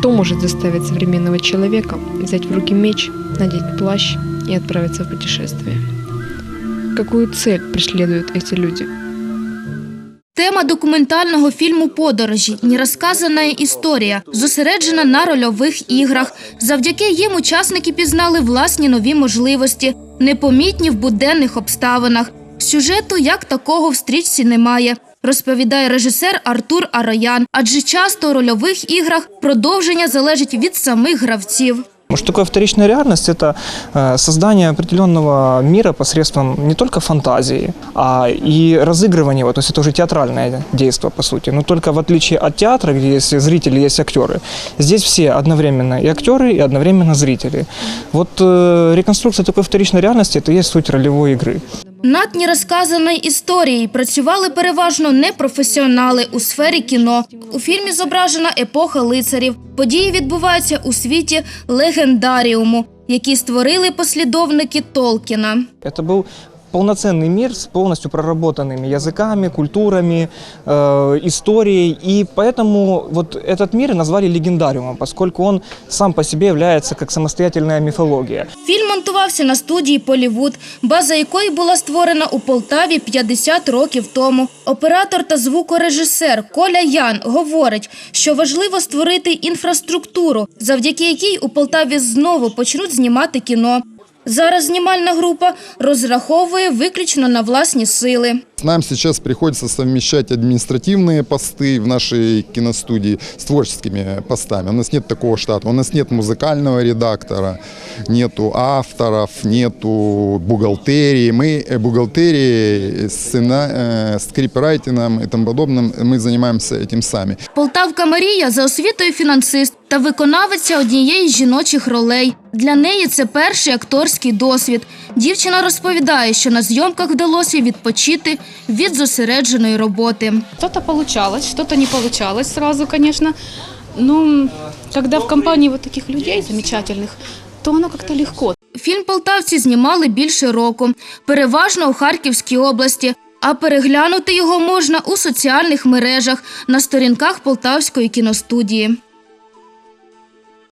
Что может заставить современного человека взять в руки меч, надеть плащ и отправиться в путешествие? Какую цель преследуют эти люди? Тема документального фільму Подорожі нерозказана історія зосереджена на рольових іграх. Завдяки їм учасники пізнали власні нові можливості, непомітні в буденних обставинах. Сюжету як такого в стрічці немає Розповідає режисер Артур Ароян, адже часто у рольових іграх продовження залежить від самих гравців. Что такое вторичная реальность? Это э, создание определенного мира посредством не только фантазии, а и разыгрывания его. То есть это уже театральное действие, по сути. Но только в отличие от театра, где есть зрители, есть актеры, здесь все одновременно и актеры, и одновременно зрители. Вот э, реконструкция такой вторичной реальности – это и есть суть ролевой игры. Над розказаної історії працювали переважно непрофесіонали у сфері кіно. У фільмі зображена епоха лицарів. Події відбуваються у світі легендаріуму, які створили послідовники Толкіна. Це был полноценный мир с полностью проработанными языками, культурами, э, историей. И поэтому вот этот мир и назвали легендариумом, поскольку он сам по себе является как самостоятельная мифология. Фільм монтувався на студії Полівуд, база якої була створена у Полтаві 50 років тому. Оператор та звукорежисер Коля Ян говорить, що важливо створити інфраструктуру, завдяки якій у Полтаві знову почнуть знімати кіно. Зараз знімальна група розраховує виключно на власні сили. Нам сейчас приходится совмещать административные посты в нашей киностудии с творческими постами. У нас нет такого штата, у нас нет музыкального редактора, нету авторов, нету бухгалтерии. Мы э, бухгалтерией, сцена, э, скрипрайтингом и тому подобным мы занимаемся этим сами. Полтавка Марія за освітою фінансист та виконавиця однієї з жіночих ролей. Для неї це перший акторський досвід. Дівчина розповідає, що на зйомках вдалося відпочити від зосередженої роботи. Что-то получалось, что-то не получалось сразу, конечно. Но когда в компании вот таких людей замечательных, то оно как-то легко. Фільм полтавці знімали більше року, переважно у Харківській області. А переглянути його можна у соціальних мережах на сторінках Полтавської кіностудії.